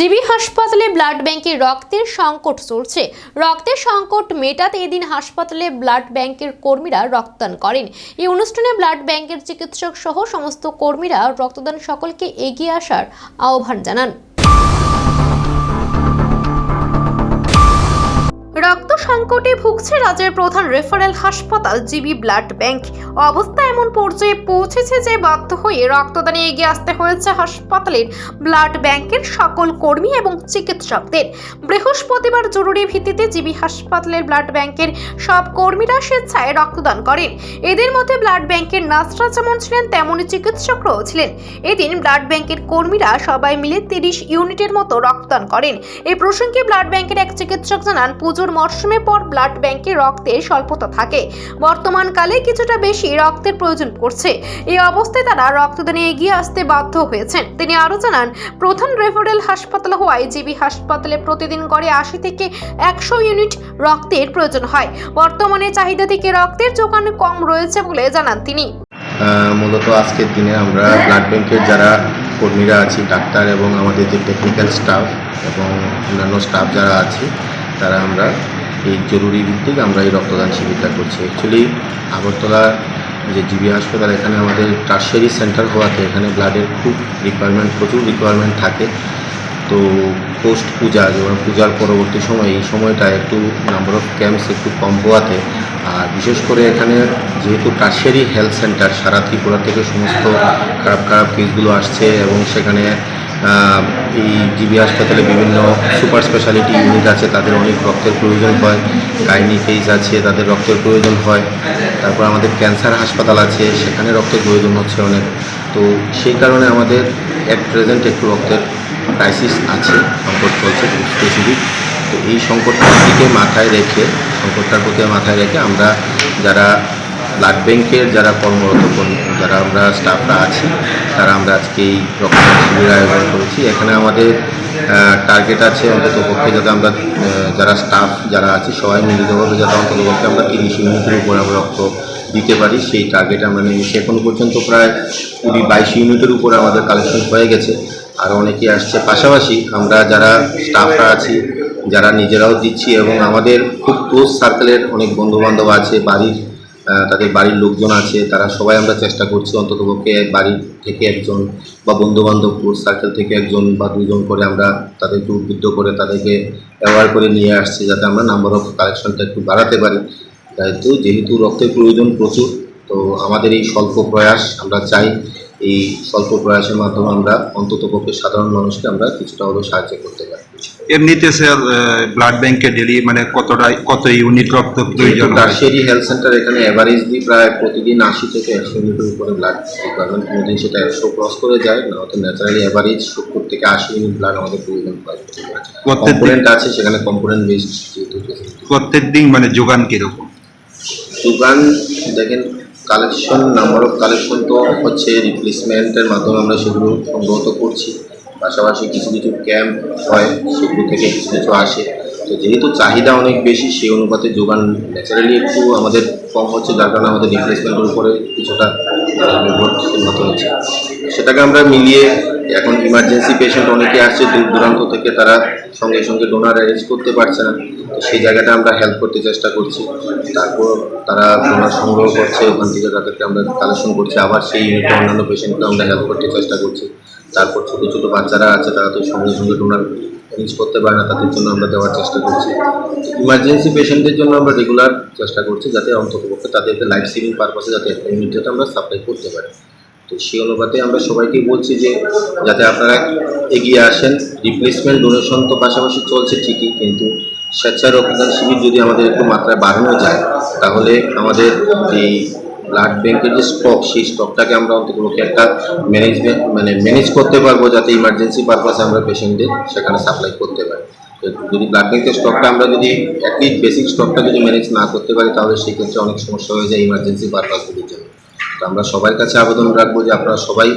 GB হাসপাতালে blood ব্যাংকে রক্তের সংকট চলছে। রক্তের সংকট মেটাতে এদিন হাসপাতালে ব্লাড ব্যাংকের কর্মীরা রক্তদান করেন। এই অনুষ্ঠানে ব্লাড ব্যাংকের চিকিৎসক সহ সমস্ত কর্মীরা রক্তদান সকলকে এগিয়ে আসার আহ্বান জানান। রক্ত সংকটে ভুগছে রাজ্যের প্রধান রেফারেল হাসপাতাল, জিবি ব্লাড ব্যাংক। অবস্থা এমন পর্যায়ে পৌঁছেছে যে বাধ্য হয়ে রক্তদানে এগিয়ে আসতে হয়েছে হাসপাতালের ব্লাড ব্যাংকের সকল কর্মী এবং চিকিৎসকদের। বৃহস্পতিবার জরুরি ভিত্তিতে জিবি হাসপাতালের ব্লাড ব্যাংকের সব কর্মীরা স্বেচ্ছায় রক্তদান করেন। এদের মধ্যে ব্লাড ব্যাংকের নার্সরা যেমন ছিলেন তেমনই চিকিৎসকরাও ছিলেন। এদিন ব্লাড ব্যাংকের কর্মীরা সবাই মিলে তিরিশ ইউনিটের মতো রক্তদান করেন। এই প্রসঙ্গে ব্লাড ব্যাংকের এক চিকিৎসক জানান, পুজোর মরশুমে পর ব্লাড ব্যাংকে রক্তের স্বল্পতা থাকে। বর্তমানকালে কিছুটা বেশি রক্তের প্রয়োজন পড়ছে। এই অবস্থায় তারা রক্তদানে এগিয়ে আসতে বাধ্য হয়েছেন। তিনি আরও জানান প্রধান রেফারেল হাসপাতাল হওয়ায় জিবি হাসপাতালে প্রতিদিন গড়ে আশি থেকে একশো ইউনিট রক্তের প্রয়োজন হয়। বর্তমানে চাহিদা থেকে রক্তের যোগান কম রয়েছে বলে জানান তিনি। মূলত আজকের দিনে আমরা ব্লাড ব্যাংকের যারা কর্মীরা আছি, ডাক্তার এবং আমাদের যে টেকনিক্যাল স্টাফ এবং অন্যান্য স্টাফ যারা আছে তারা আমরা এই জরুরি ভিত্তিক আমরা এই রক্তদান শিবিরটা করছি। অ্যাকচুয়ালি আগরতলা যে জিবি হাসপাতাল, এখানে আমাদের টার্সারি সেন্টার হওয়াতে এখানে ব্লাডের খুব রিকোয়ারমেন্ট প্রচুর রিকোয়ারমেন্ট থাকে। তো পোস্ট পূজা, যেমন পূজার পরবর্তী সময়, এই সময়টা একটু নাম্বার অফ ক্যাম্পস একটু কম হওয়াতে, আর বিশেষ করে এখানে যেহেতু টার্সারি হেলথ সেন্টার সারা ত্রিপুরা থেকে সমস্ত খারাপ খারাপ কেসগুলো আসছে এবং সেখানে এই জিবি হাসপাতালে বিভিন্ন সুপার স্পেশালিটি ইউনিট আছে, তাদের অনেক রক্তের প্রয়োজন হয়। গাইনি কেস আছে, তাদের রক্তের প্রয়োজন হয়। তারপর আমাদের ক্যান্সার হাসপাতাল আছে, সেখানে রক্তের প্রয়োজন হচ্ছে অনেক। তো সেই কারণে আমাদের অ্যাট প্রেজেন্ট একটু রক্তের ক্রাইসিস আছে, সংকট চলছে স্পেসিফিক তো এই সংকটটার দিকে মাথায় রেখে, সংকটটার প্রতি মাথায় রেখে আমরা যারা ব্লাড ব্যাংকের যারা কর্মরত কর্মী- যারা আমরা স্টাফরা আছি, তারা আমরা আজকে এই রক্তদান শিবির আয়োজন করেছি। এখানে আমাদের টার্গেট আছে অন্তত পক্ষে যাতে আমরা যারা স্টাফ যারা আছে, সবাই মিলিতভাবে যাতে অন্তত পক্ষে আমরা তিরিশ ইউনিটের উপরে আমরা রক্ত দিতে পারি। সেই টার্গেট আমরা নিয়েছি এখন পর্যন্ত প্রায় কুড়ি বাইশ ইউনিটের উপরে আমাদের কালেকশন হয়ে গেছে। আর অনেকেই আসছে। পাশাপাশি আমরা যারা স্টাফরা আছি, যারা নিজেরাও দিচ্ছি এবং আমাদের খুব ক্লোজ সার্কেলের অনেক বন্ধুবান্ধব আছে, বাড়ির তাদের বাড়ির লোকজন আছে, তারা সবাই আমরা চেষ্টা করছি অন্ততপক্ষে বাড়ি থেকে একজন বা বন্ধুবান্ধব সার্কেল থেকে একজন বা দুজন করে আমরা তাদেরকে উদ্বুদ্ধ করে তাদেরকে ব্যবহার করে নিয়ে আসছি যাতে আমরা নাম্বার অফ কালেকশনটা একটু বাড়াতে পারি। যেহেতু যেহেতু রক্তের প্রয়োজন প্রচুর, তো আমাদের এই স্বল্প প্রয়াস আমরা চাই, এই স্বল্প প্রয়াসের মাধ্যমে আমরা অন্তত পক্ষে সাধারণ মানুষকে আমরা কিছুটা হলেও সাহায্য করতে পারি। এমনিতে স্যার ব্লাড ব্যাংকে ডেলি মানে কতটা কত ইউনিট রক্ত প্রয়োজন? টার্সিয়ারি হেলথ সেন্টার এখানে অ্যাভারেজলি প্রায় প্রতিদিন আশি থেকে একশো ইউনিটের উপরে ব্লাড রিকোয়ারমেন্ট কোনোদিন সেটা একশো ক্রস করে যায় না হয়তো ন্যাচারালি অ্যাভারেজ সত্তর থেকে আশি ইউনিট ব্লাড আমাদের প্রয়োজন হয়। কম্পোনেন্ট আছে সেখানে কম্পোনেন্ট বেসড প্রত্যেক দিন মানে যোগান কীরকম? যোগান দেখেন কালেকশন নাম্বার অফ কালেকশন তো হচ্ছে রিপ্লেসমেন্টের মাধ্যমে আমরা সেগুলো সংগ্রহ করছি। পাশাপাশি কিছু কিছু ক্যাম্প হয়, সেগুলো থেকে কিছু কিছু আসে। তো যেহেতু চাহিদা অনেক বেশি, সেই অনুপাতে যোগান ন্যাচারালি একটু আমাদের কম হচ্ছে, যার কারণে আমাদের রিপ্লেসমেন্টের উপরে কিছুটা নির্ভরশীল হতে হচ্ছে। সেটাকে আমরা মিলিয়ে এখন ইমার্জেন্সি পেশেন্ট অনেকে আসছে, দূর দূরান্ত থেকে তারা সঙ্গে সঙ্গে ডোনার অ্যারেঞ্জ করতে পারছে না। তো সেই জায়গাটা আমরা হেল্প করতে চেষ্টা করছি। তারপর তারা ডোনার সংগ্রহ করছে, ওখান থেকে তাদেরকে আমরা কালেকশন করছি। আবার সেই ইউনিটে অন্যান্য পেশেন্টকে আমরা হেল্প করতে চেষ্টা করছি। তারপর ছোটো ছোটো বাচ্চারা আছে, তারা তো সঙ্গে সঙ্গে ডোনার অ্যারেঞ্জ করতে পারে না, তাদের জন্য আমরা দেওয়ার চেষ্টা করছি। ইমার্জেন্সি পেশেন্টদের জন্য আমরা রেগুলার চেষ্টা করছি যাতে অন্ততপক্ষে তাদেরকে লাইফ সেভিং পারপাসে যাতে ইউনিট আমরা সাপ্লাই করতে পারি। তো সেই অনুপাতে আমরা সবাইকে বলছি যে, যাতে আপনারা এগিয়ে আসেন রিপ্লেসমেন্ট ডোনেশন তো পাশাপাশি চলছে ঠিকই, কিন্তু স্বেচ্ছায় রক্তদান শিবির যদি আমাদের একটু মাত্রায় বাড়ানো যায়, তাহলে আমাদের এই ব্লাড ব্যাংকের যে স্টক সেই স্টকটাকে আমরা অন্ততপক্ষে একটা ম্যানেজমেন্ট মানে ম্যানেজ করতে পারব যাতে ইমার্জেন্সি পারপাসে আমরা পেশেন্টদের সেখানে সাপ্লাই করতে পারি তো যদি ব্লাড ব্যাংকের স্টকটা আমরা যদি অ্যাটলিস্ট বেসিক স্টকটা যদি ম্যানেজ না করতে পারি তাহলে সেক্ষেত্রে অনেক সমস্যা হয়ে যায় ইমার্জেন্সি পারপাসগুলির জন্য তো আমরা সবার কাছে আবেদন রাখব যে আপনারা সবাই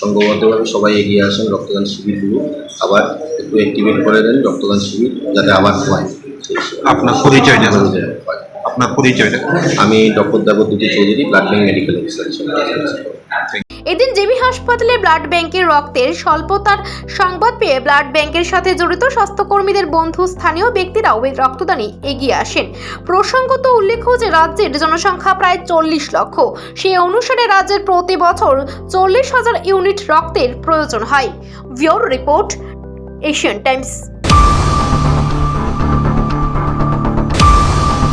সংঘবদ্ধভাবে সবাই এগিয়ে আসেন রক্তদান শিবিরগুলো আবার একটু অ্যাক্টিভেট করে দেন রক্তদান শিবির যাতে আবার হয়। আপনার পরিচয়টা হয়। আপনার পরিচয়টা। আমি doctor Debdyuti Chowdhury blood bank medical. এদিন জেবি হাসপাতালে ব্লাড ব্যাংকের রক্তের স্বল্পতার সংবাদ পেয়ে ব্লাড ব্যাংকের সাথে জড়িত স্বাস্থ্যকর্মীদের বন্ধু স্থানীয় ব্যক্তিরাও এই রক্তদানে এগিয়ে আসেন। প্রসঙ্গত উল্লেখ্য যে রাজ্যের জনসংখ্যা প্রায় চল্লিশ লক্ষ। সেই অনুসারে রাজ্যের প্রতি বছর চল্লিশ হাজার ইউনিট রক্তের প্রয়োজন হয়। ভিওর রিপোর্ট, এশিয়ান টাইমস।